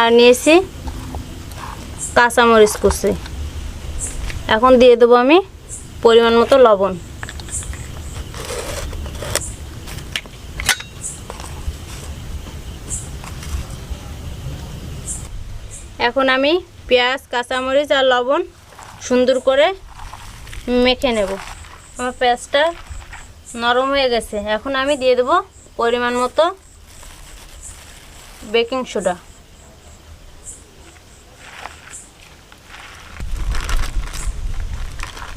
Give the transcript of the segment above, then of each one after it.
আর নিয়েছি কাঁচামরিচ কুচি। এখন দিয়ে দেবো আমি পরিমাণ মতো লবণ। এখন আমি পেঁয়াজ, কাঁচামরিচ আর লবণ সুন্দর করে মেখে নেব। আমার পেঁয়াজটা নরম হয়ে গেছে। এখন আমি দিয়ে দেবো পরিমাণ মতো বেকিং সোডা।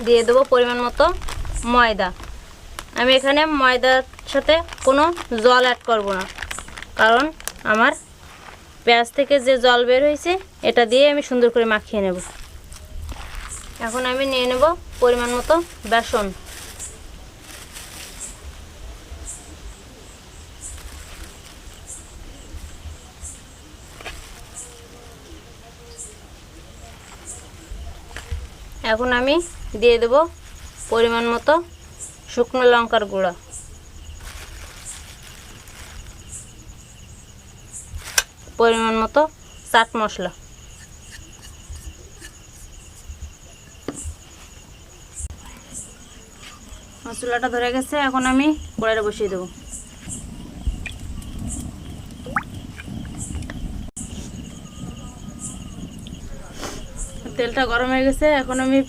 দিয়ে দেবো পরিমাণ মতো ময়দা। আমি এখানে ময়দার সাথে কোনো জল অ্যাড করব না। কারণ আমার পেঁয়াজ থেকে যে জল বের হয়েছে, এটা দিয়ে আমি সুন্দর করে মাখিয়ে নেব। এখন আমি নিয়ে নেব পরিমাণ মতো বেসন। এখন আমি দিয়ে দেব পরিমাণ মতো শুকনো লঙ্কার গুঁড়া। পরিমাণ মতো চাট মশলা। মশলাটা ধরে গেছে, এখন আমি কড়াইটা বসিয়ে দেবো। তেলটা গরম হয়ে গেছে, এখন আমি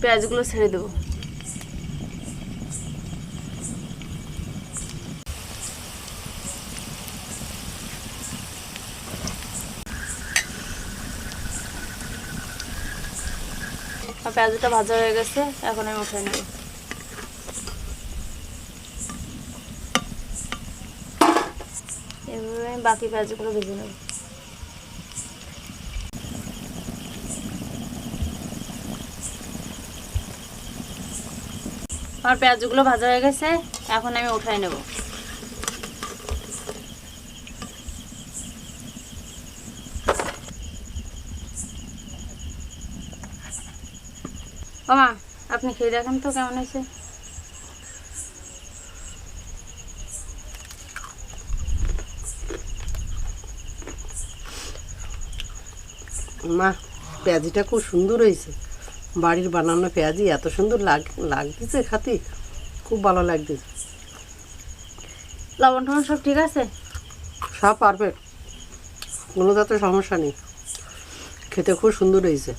পেঁয়াজগুলো ছেড়ে দেবো। পেঁয়াজটা ভাজা হয়ে গেছে, এখন আমি উঠে নেব। এভাবে আমি বাকি পেঁয়াজগুলো ভেজে নেব। আমার পেঁয়াজগুলো ভাজা হয়ে গেছে, এখন আমি উঠাই নেব। ওমা, আপনি খেয়ে দেখেন তো কেমন হয়েছে। মা, পেঁয়াজিটা খুব সুন্দর হয়েছে। বাড়ির বানানো পেঁয়াজি এত সুন্দর লাগ লাগতেছে খাতি। খুব ভালো লাগতেছে। লবণ টবণ সব ঠিক আছে? সব পারফেক্ট। কোনো তো সমস্যা নেই। খেতে খুব সুন্দর হয়েছে।